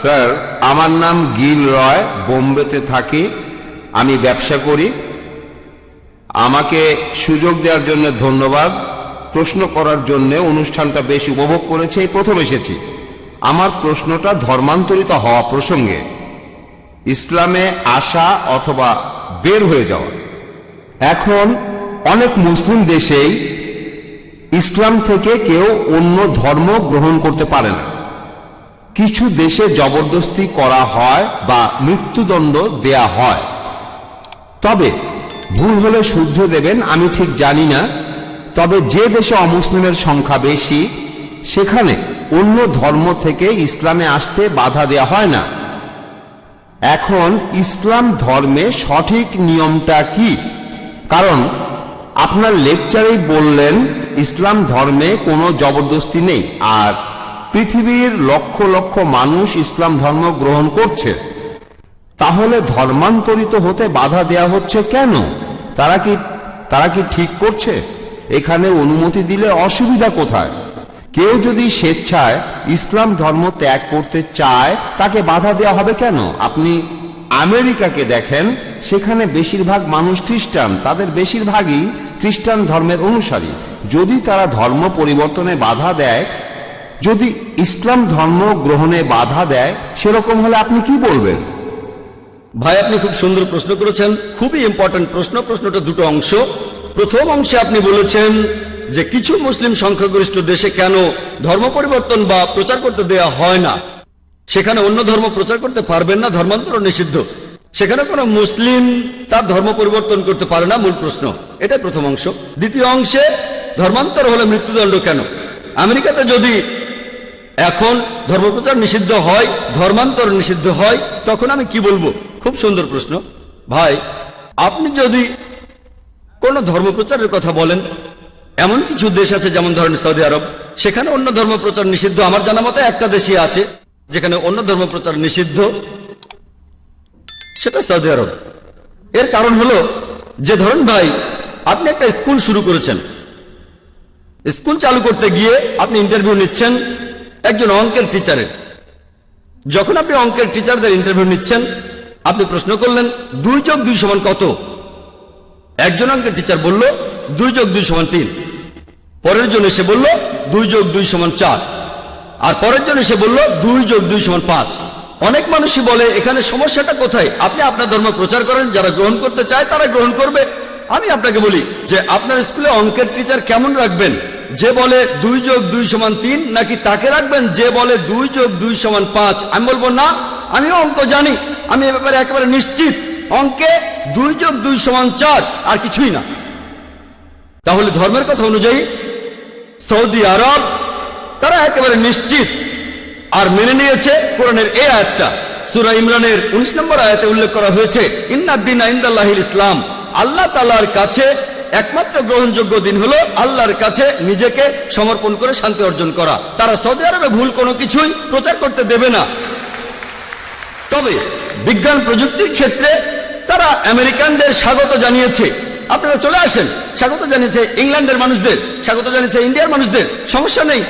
Sir, আমার নাম গিল রয়, বোম্বেতে থাকি, আমি ব্যবসা করি। আমাকে সুযোগ দেওয়ার জন্য ধন্যবাদ। প্রশ্ন করার জন্য অনুষ্ঠানটা বেশ উপভোগ করেছে, এই প্রথম এসেছি। আমার প্রশ্নটা ধর্মান্তরিত হওয়া প্রসঙ্গে, ইসলামে আসা অথবা বের হয়ে যাওয়া। এখন অনেক মুসলিম দেশেই ইসলাম থেকে কেউ অন্য ধর্ম গ্রহণ করতে পারে না। কিছু দেশে জবরদস্তি করা হয় বা মৃত্যুদণ্ড দেয়া হয়। তবে, ভুল হলে শুদ্ধ দেবেন, আমি ঠিক জানি না। তবে যে দেশে অমুসলিমের সংখ্যা বেশি, সেখানে অন্য ধর্ম থেকে ইসলামে আসতে বাধা দেয়া হয় না। এখন ইসলাম ধর্মে সঠিক নিয়মটা কি? কারণ, আপনার লেকচারেই বললেন, ইসলাম ধর্মে কোনো জবরদস্তি নেই, আর পৃথিবীর লক্ষ লক্ষ মানুষ ইসলাম ধর্ম গ্রহণ করছে, তাহলে ধর্মান্তরিত হতে বাধা দেয়া হচ্ছে কেন? তারা কি তারা কি ঠিক করছে? এখানে অনুমতি দিলে অসুবিধা কোথায়? কেউ যদি স্বেচ্ছায় ইসলাম ধর্ম ত্যাগ করতে চায়, তাকে বাধা দেওয়া হবে কেন? আপনি আমেরিকাকে দেখেন, সেখানে বেশিরভাগ মানুষ খ্রিস্টান, তাদের বেশিরভাগই খ্রিস্টান ধর্মের অনুসারী। যদি তারা ধর্ম পরিবর্তনে বাধা দেয় যদি ইসলাম ধর্ম গ্রহণে বাধা দেয়, সেরকম হলে আপনি কি বলবেন? ভাই, আপনি খুব সুন্দর প্রশ্ন করেছেন। খুবই ইম্পর্টেন্ট প্রশ্ন। প্রশ্নটা দুটো অংশ। প্রথম অংশে আপনি বলেছেন যে কিছু মুসলিম সংখ্যাগরিষ্ঠ দেশে কেন ধর্ম পরিবর্তন বা প্রচার করতে দেয়া হয় না? সেখানে অন্য ধর্ম প্রচার করতে পারবেন না, ধর্মান্তর নিষিদ্ধ। সেখানে কোনো মুসলিম তার ধর্ম পরিবর্তন করতে পারে না, মূল প্রশ্ন। এটা প্রথম অংশ। দ্বিতীয় অংশে, ধর্মান্তর হলে মৃত্যুদণ্ড কেন? আমেরিকাতে যদি এখন ধর্মপ্রচার নিষিদ্ধ হয়, ধর্মান্তর নিষিদ্ধ হয়, তখন আমি কি বলব? খুব সুন্দর প্রশ্ন। ভাই, আপনি যদি কোনো ধর্মপ্রচারের কথা বলেন, এমন কিছু দেশ আছে যেমন ধরেন সৌদি আরব, সেখানে অন্য ধর্ম প্রচার নিষিদ্ধ। আমার জানা মতো একটা দেশই আছে যেখানে অন্য ধর্ম প্রচার নিষিদ্ধ, সেটা সৌদি আরব। এর কারণ হলো যে ধরুন ভাই, আপনি একটা স্কুল শুরু করেছেন। স্কুল চালু করতে গিয়ে আপনি ইন্টারভিউ নিচ্ছেন একজন অঙ্কের টিচারের যখন আপনি অঙ্কের টিচারদের ইন্টারভিউ নিচ্ছেন, আপনি প্রশ্ন করলেন, দুই যোগ দুই সমান কত? একজন অঙ্কের টিচার বলল, দুই যোগ দুই সমান তিন। পরের জন এসে বলল, দুই যোগ দুই সমান চার। আর পরের জন এসে বলল, দুই যোগ দুই সমান পাঁচ। অনেক মানুষই বলে, এখানে সমস্যাটা কোথায়? আপনি আপনার ধর্ম প্রচার করেন, যারা গ্রহণ করতে চায়, তারা গ্রহণ করবে। আমি আপনাকে বলি যে, আপনার স্কুলে অঙ্কের টিচার কেমন রাখবেন? যে বলে দুই যোগ দুই সমান তিন, নাকি তাকে রাখবেন যে বলে দুই যোগ দুই সমান পাঁচ? আমি বলব না আমিও অঙ্ক জানি, আমি এ ব্যাপারে একেবারে নিশ্চিত। অঙ্কে দুই যোগ দুই সমান চার, আর কিছুই না। তাহলে ধর্মের কথা অনুযায়ী সৌদি আরব, তারা একেবারে নিশ্চিত। আর মেনে নিয়েছে কোরআনের এই আয়াতটা। সুরা ইমরানের উনিশ নম্বর আয়াতে উল্লেখ করা হয়েছে ইন্নাদ্দিন ইন্দাল্লাহিল ইসলাম। আল্লাহ তালার কাছে একমাত্র গ্রহণযোগ্য দিন হলো আল্লাহর কাছে নিজেকে সমর্পণ করে শান্তি অর্জন করা। তারা সৌদি আরবে ভুল কোনো কিছুই প্রচার করতে দেবে না। তবে বিজ্ঞান প্রযুক্তির ক্ষেত্রে তারা আমেরিকানদের স্বাগত জানিয়েছে। আপনারা চলে আসেন, স্বাগত জানিয়েছে ইংল্যান্ডের মানুষদের, স্বাগত জানিয়েছে ইন্ডিয়ার মানুষদের। সমস্যা নেই,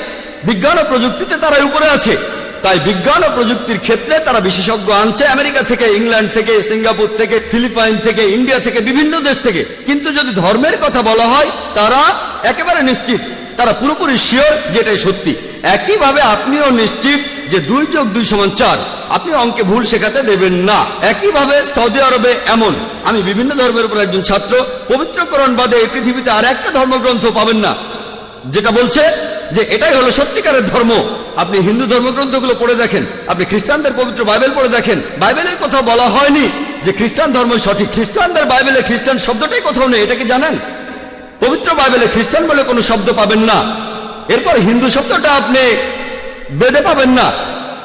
বিজ্ঞান ও প্রযুক্তিতে তারা উপরে আছে। তাই বিজ্ঞান ও প্রযুক্তির ক্ষেত্রে তারা বিশেষজ্ঞ আনছে। আমেরিকা থেকে, ইংল্যান্ড থেকে, সিঙ্গাপুর থেকে, ফিলিপাইন থেকে, ইন্ডিয়া থেকে, বিভিন্ন দেশ থেকে। কিন্তু যদি ধর্মের কথা বলা হয়, তারা একেবারে নিশ্চিত। তারা পুরোপুরি শিওর যেটাই সত্যি। একইভাবে আপনিও নিশ্চিত যে দুই যোগ দুই সমান চার। আপনি অঙ্কে ভুল শেখাতে দেবেন না। একইভাবে সৌদি আরবে এমন। আমি বিভিন্ন ধর্মের উপর একজন ছাত্র, পবিত্রকরণ বাদে এই পৃথিবীতে আর একটা ধর্মগ্রন্থ পাবেন না। যেটা বলছে যে এটাই হলো সত্যিকারের ধর্ম। আপনি হিন্দু ধর্মগ্রন্থগুলো পড়ে দেখেন, আপনি খ্রিস্টানদের পবিত্র বাইবেল পড়ে দেখেন, বাইবেলের কথা বলা হয়নি যে খ্রিস্টান ধর্ম সঠিক। খ্রিস্টানদের বাইবেলে খ্রিস্টান শব্দটাই কোথাও নেই, এটা কি জানেন? পবিত্র বাইবেলে খ্রিস্টান বলে কোনো শব্দ পাবেন না। এরপর হিন্দু শব্দটা আপনি বেদে পাবেন না।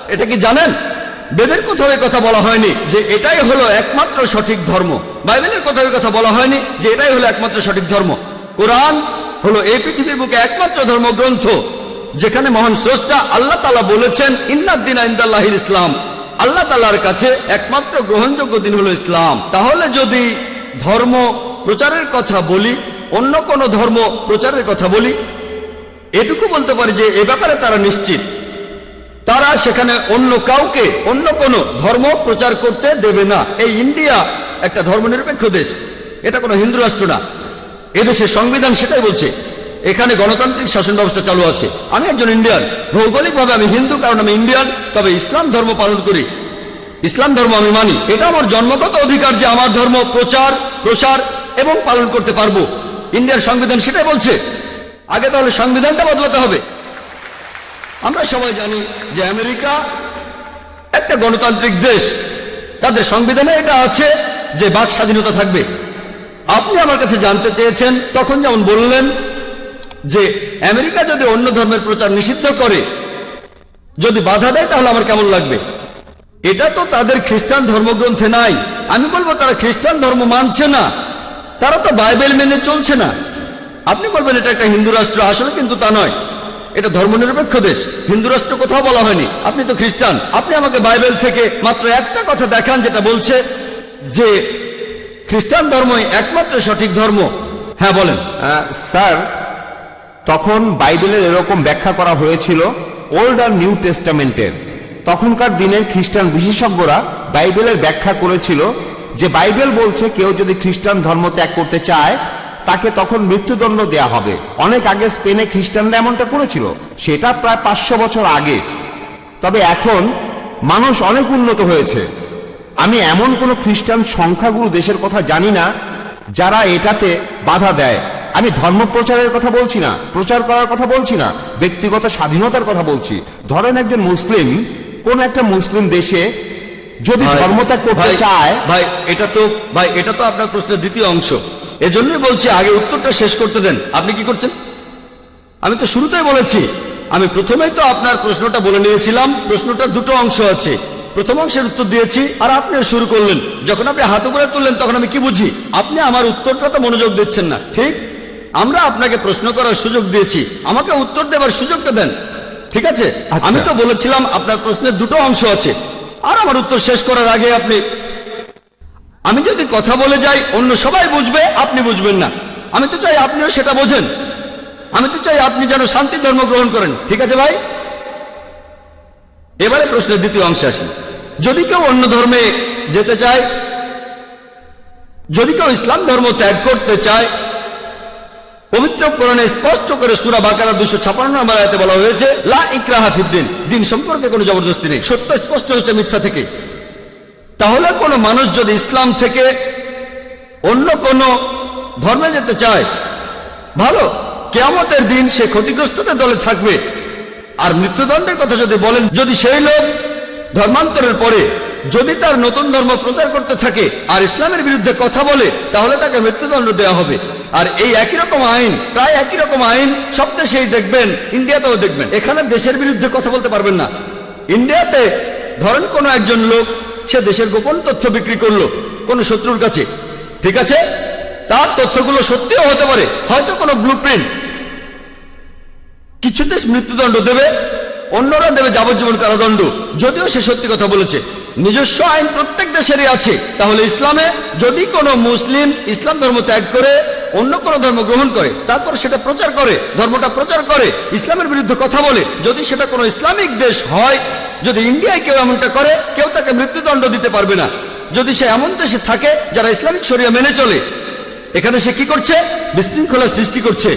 এটা কি জানেন? বেদের কোথাও কথা বলা হয়নি যে এটাই হলো একমাত্র সঠিক ধর্ম। বাইবেলের কোথাও কথা বলা হয়নি যে এটাই হলো একমাত্র সঠিক ধর্ম। কোরআন হলো এই পৃথিবীর বুকে একমাত্র ধর্মগ্রন্থ, যেখানে মহান স্রষ্টা আল্লাহ তালা বলেছেন ইন্নাদ্দিন ইন্দাল্লাহিল ইসলাম। আল্লাহ তালার কাছে একমাত্র গ্রহণযোগ্য দিন হলো ইসলাম। তাহলে যদি ধর্ম প্রচারের কথা বলি, অন্য কোন ধর্ম প্রচারের কথা বলি, এটুকু বলতে পারি যে এ ব্যাপারে তারা নিশ্চিত। তারা সেখানে অন্য কাউকে, অন্য কোনো ধর্ম প্রচার করতে দেবে না। এই ইন্ডিয়া একটা ধর্মনিরপেক্ষ দেশ। এটা কোনো হিন্দু রাষ্ট্র না। এদেশের সংবিধান সেটাই বলছে। এখানে গণতান্ত্রিক শাসন ব্যবস্থা চালু আছে। আমি একজন ইন্ডিয়ান। ভৌগোলিকভাবে আমি হিন্দু, কারণ আমি ইন্ডিয়ান, তবে ইসলাম ধর্ম পালন করি। ইসলাম ধর্ম আমি মানি। এটা আমার জন্মগত অধিকার যে আমার ধর্ম প্রচার, প্রসার এবং পালন করতে পারব। ইন্ডিয়ার সংবিধান সেটাই বলছে। আগে তাহলে সংবিধানটা বদলাতে হবে। আমরা সবাই জানি যে আমেরিকা একটা গণতান্ত্রিক দেশ। তাদের সংবিধানে এটা আছে যে বাক স্বাধীনতা থাকবে। আপনি আমার কাছে জানতে চেয়েছেন, তখন যেমন বললেন যে, আমেরিকা যদি অন্য ধর্মের প্রচার নিষিদ্ধ করে, যদি বাধা দেয়, তাহলে আমার কেমন লাগবে? এটা তো তাদের খ্রিস্টান ধর্মগ্রন্থে নাই। আমি বলব, তারা খ্রিস্টান ধর্ম মানছে না। তারা তো বাইবেল মেনে চলছে না। আপনি বলবেন, এটা একটা হিন্দু রাষ্ট্র। আসলে কিন্তু তা নয়। এটা ধর্মনিরপেক্ষ দেশ। হিন্দু রাষ্ট্র কোথাও বলা হয়নি। আপনি তো খ্রিস্টান। আপনি আমাকে বাইবেল থেকে মাত্র একটা কথা দেখান, যেটা বলছে যে খ্রিস্টান ধর্মই একমাত্র সঠিক ধর্ম। হ্যাঁ বলেন। স্যার, তখন বাইবেলের এরকম ব্যাখ্যা করা হয়েছিল ওল্ড আর নিউ টেস্টামেন্টের। তখনকার দিনের খ্রিস্টান বিশেষজ্ঞরা বাইবেলের ব্যাখ্যা করেছিল যে বাইবেল বলছে কেউ যদি খ্রিস্টান ধর্ম ত্যাগ করতে চায়, তাকে তখন মৃত্যুদণ্ড দেয়া হবে। অনেক আগে স্পেনে খ্রিস্টানরা এমনটা করেছিল, সেটা প্রায় পাঁচশো বছর আগে। তবে এখন মানুষ অনেক উন্নত হয়েছে। আমি এমন কোন খ্রিস্টান সংখ্যাগুরু দেশের কথা জানি না যারা এটাতে বাধা দেয়। আমি ধর্ম প্রচারের কথা বলছি না প্রচার করার কথা বলছি না ব্যক্তিগত স্বাধীনতার কথা বলছি। ধরেন একজন মুসলিম কোন একটা মুসলিম দেশে যদি ধর্মত্যাগ করতে চায় ভাই এটা তো ভাই এটা তো আপনার প্রশ্নের দ্বিতীয় অংশ। এজন্যই বলছি আগে উত্তরটা শেষ করতে দেন। আপনি কি করছেন? আমি তো শুরুতেই বলেছি। আমি প্রথমেই তো আপনার প্রশ্নটা বলে নিয়েছিলাম। প্রশ্নটার দুটো অংশ আছে। প্রথম অংশের উত্তর দিয়েছি আর আপনি শুরু করলেন। যখন আপনি হাত উপরে তুললেন তখন আমি কি বুঝি? আপনি আমার উত্তরটা তো মনোযোগ দিচ্ছেন না। ঠিক? আমরা আপনাকে প্রশ্ন করার সুযোগ দিয়েছি। আমাকে উত্তর দেবার সুযোগটা দেন। ঠিক আছে? আচ্ছা। আমি তো বলেছিলাম আপনার প্রশ্নের দুটো অংশ আছে। আর আমার উত্তর শেষ করার আগে আপনি আমি যদি কথা বলে যাই অন্য সবাই বুঝবে আপনি বুঝবেন না। আমি তো চাই আপনিও সেটা বোঝেন। আমি তো চাই আপনি যেন শান্তি ধর্ম গ্রহণ করেন। ঠিক আছে ভাই? এবারে প্রশ্নের দ্বিতীয় অংশে আসি। যদি কেউ অন্য ধর্মে যেতে চায়, যদি কেউ ইসলাম ধর্ম ত্যাগ করতে চায়, পবিত্র কোরআনে স্পষ্ট করে সুরা বাকারা দুশো ছাপান্ন নম্বর আয়াতে বলা হয়েছে, লা ইকরাহা ফিদ্দিন, দিন সম্পর্কে কোনো জবরদস্তি নেই। সত্য স্পষ্ট হচ্ছে মিথ্যা থেকে। তাহলে কোনো মানুষ যদি ইসলাম থেকে অন্য কোনো ধর্মে যেতে চায়, ভালো, কেয়ামতের দিন সে ক্ষতিগ্রস্তদের দলে থাকবে। আর মৃত্যুদণ্ডের কথা যদি বলেন, যদি সেই লোক ধর্মান্তরের পরে যদি তার নতুন ধর্ম প্রচার করতে থাকে আর ইসলামের বিরুদ্ধে কথা বলে, তাহলে তাকে মৃত্যুদণ্ড দেওয়া হবে। আর এই একই রকম আইন, প্রায় একই রকম আইন সব দেশেই দেখবেন, ইন্ডিয়াতেও দেখবেন। এখানে দেশের বিরুদ্ধে কথা বলতে পারবেন না। ইন্ডিয়াতে ধরেন কোনো একজন লোক, সে দেশের গোপন তথ্য বিক্রি করল কোনো শত্রুর কাছে। ঠিক আছে? তার তথ্যগুলো সত্যিও হতে পারে। হয়তো কোনো ব্লু কিছু দেশ মৃত্যুদণ্ড দেবে, অন্যরা দেবে যাবজ্জীবন কারাদণ্ড। যদিও সে সত্যি কথা বলেছে, নিজস্ব আইন প্রত্যেক দেশেরই আছে। তাহলে ইসলামে যদি কোনো মুসলিম ইসলাম ধর্ম ত্যাগ করে, অন্য কোনো ধর্ম গ্রহণ করে, তারপর সেটা প্রচার করে, ধর্মটা প্রচার করে, ইসলামের বিরুদ্ধে কথা বলে, যদি সেটা কোনো ইসলামিক দেশ হয়, যদি ইন্ডিয়ায় কেউ এমনটা করে, কেউ তাকে মৃত্যুদণ্ড দিতে পারবে না। যদি সে এমন দেশে থাকে যারা ইসলামিক শরিয়া মেনে চলে, এখানে সে কি করছে? বিশৃঙ্খলা সৃষ্টি করছে।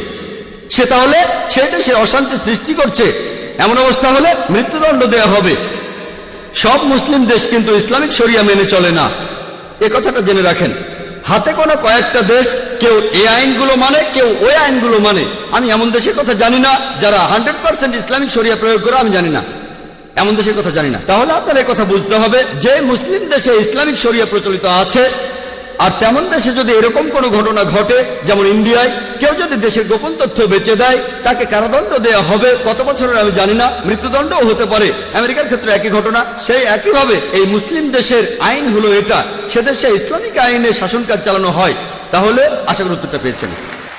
সে তাহলে সেই দেশে অশান্তি সৃষ্টি করছে। এমন অবস্থা হলে মৃত্যুদণ্ড দেয়া হবে। সব মুসলিম দেশ কিন্তু ইসলামিক শরিয়া মেনে চলে না। এ কথাটা জেনে রাখেন। হাতে কোনো কয়েকটা দেশ কেউ এই আইনগুলো মানে কেউ ওই আইনগুলো মানে। আমি এমন দেশের কথা জানি না যারা হান্ড্রেড পার্সেন্ট ইসলামিক শরিয়া প্রয়োগ করে, আমি জানি না। এমন দেশের কথা জানি না। তাহলে আপনার কথা বুঝতে হবে, যে মুসলিম দেশে ইসলামিক শরিয়া প্রচলিত আছে আর তেমন দেশে যদি এরকম কোনো ঘটনা ঘটে, যেমন ইন্ডিয়ায়, কেউ যদি দেশের গোপন তথ্য বেঁচে দেয়, তাকে কারাদণ্ড দেয়া হবে, কত বছরের আমি জানি না, মৃত্যুদণ্ডও হতে পারে। আমেরিকার ক্ষেত্রে একই ঘটনা, সেই একইভাবে এই মুসলিম দেশের আইন হলো এটা। সে দেশে ইসলামিক আইনে শাসন কাজ চালানো হয়। তাহলে আশা করি উত্তরটা পেয়েছেন।